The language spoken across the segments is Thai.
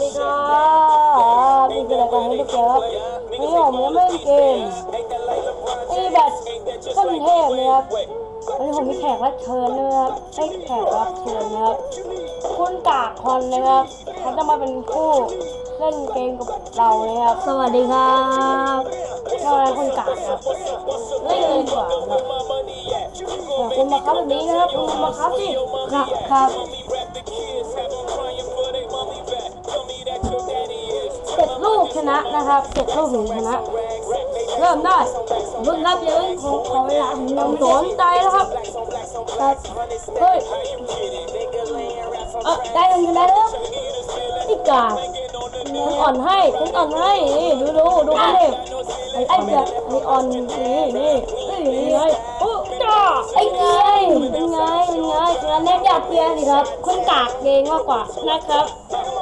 ดีครับนี่คือรายการให้ลูกแก้วครับนี่ผมยังไม่เล่นเกมนี่แบบต้นเทพนะครับวันนี้ผมมีแขกรับเชิญนะครับให้แขกรับเชิญนะครับคุณกากคอนนะครับเขาจะมาเป็นผู้เล่นเกมกับเรานะครับ สวัสดีครับทำไมคุณกากครับเล่นเลยดีกว่าครับคุณมาครับแบบนี้นะครับคุณมาครับสิครับครับ นะนะครับเจ็ดลูกถึงชนะ เริ่มได้เพิ่งรับอย่าเพิ่งขอเวลาผมยังสนใจนะครับครับเฮ้ยเออได้ยังได้แล้วนี่กาฉันอ่อนให้ฉันอ่อนให้นี่ดูดูดูกันดิไอ้ไอ้เจ้าไอ้อ่อนนี่นี่นี่ไงโอ้จ้าไอ้ไงเป็นไงเป็นไงงานแรกอยากเกียร์สิครับคุณกากเองมากกว่านะครับ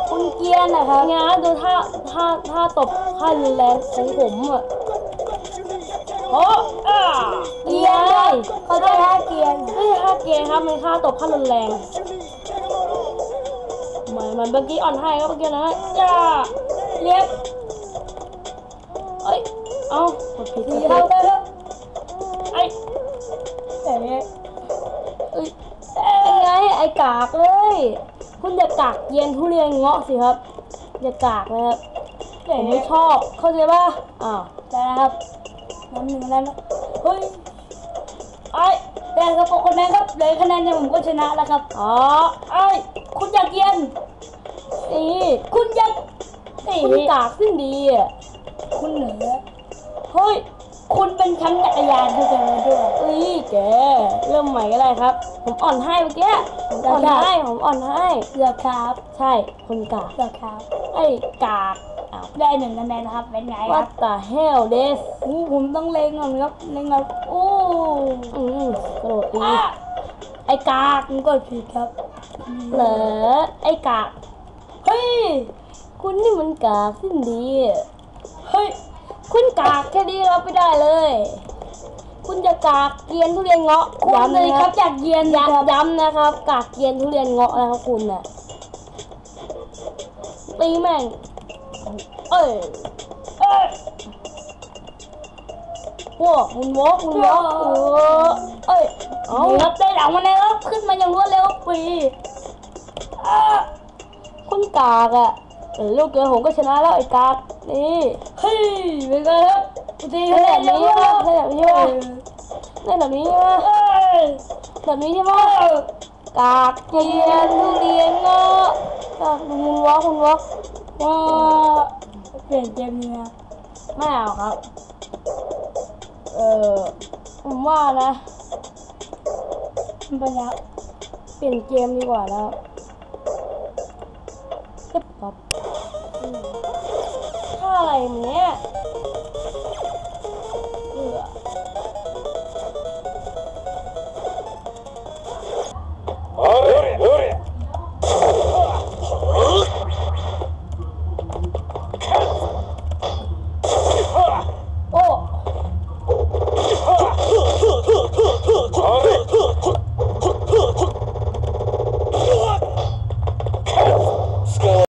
คุณเกียร์นะครับงานดูท่าท่าท่าตบท่ารุนแรงของผมอะโอ้อาเกียร์เขาจะท่าเกียร์ไม่ใช่ท่าเกียร์ครับมันท่าตบขั้นรุนแรงเหมือนเหมือนเมื่อกี้อ่อนให้ก็เมื่อกี้นะจ้าเรียบเอ้ยเอ้ากดผิดดีกดครัผิบดไอ้แต่เนี้ยเอ้ยเป็นไงไอ้กากเลย คุณอย่ากากเย็นทุเรียนเงาะสิครับ อย่ากากนะครับผมไม่ชอบเข้าใจป่ะอ้าวได้แล้วครับน้ำหนึ่งแล้วเฮ้ยไอ้แต่ครับพวกคนนั้นครับเลยคะแนนเนี่ยผมก็ชนะแล้วครับอ๋อไอ้คุณอยากเย็นนี่คุณอยังนี่คุณกากขึ้นดีอะคุณเหนือเฮ้ยคุณเป็นแชมป์จักรยานด้วยกันด้วยเอ้ยแก ริ่มใหม่ก็ได้ครับ ผมอ่อนให้เมื่อกี้ผมอ่อนให้ผมอ่อนให้เกือบครับ ใช่คุณกากเกือบครับ ไอ้กากอ้าวได้หนึ่งคะแนนนะครับเป็นไงคว่ารับแต่ hell this อู้ผมต้องเล็งก่อนครับเล็งก่อนโอ้อืมกระโดดดีอะไอ้กากผมกดผิดครับเหรอไอ้กากเฮ้ยคุณนี่มันกากขึ้นดีอะเฮ้ยคุณกากแค่นี้รับไม่ได้เลยคุณ จะกากเกรียนทุเรียนเงาะคุณย้ำเลยนะคครัรับบอยากเยียนย้ครับำย้ำนะครับ กากเกรียนทุเรียนเงาะนะครับคุณน่ะตีแม่ง เอ้ยเอ้ยพวกคุณวอกคุณวอกเออเอ้ยเอานี่ครับได้หลังมาแล้วครับขึ้นมาอย่างรวดเร็วปีอะคุณกากอะเออลูกเกินผมก็ชนะแล้วไอ้กากนี่เฮ้ยเป็นไงครับดีเล่นคะแบแนนบเยนี้อะใช่คไหมรับเล่นแบบนี้ใช่ไหม เล่นแบบนี้แบบนี้ใช่ไหมกากเกียนทุเรียนเงาะกากคุณวอกคุณวอกว่าเปลี่ยนเกมนี้นะไม่เอาครับ เออผมว่านะมันเป็นยังเปลี่ยนเกมดีกว่าแล้วเก็บปั๊บอืมถ้าอะไรเนี้ย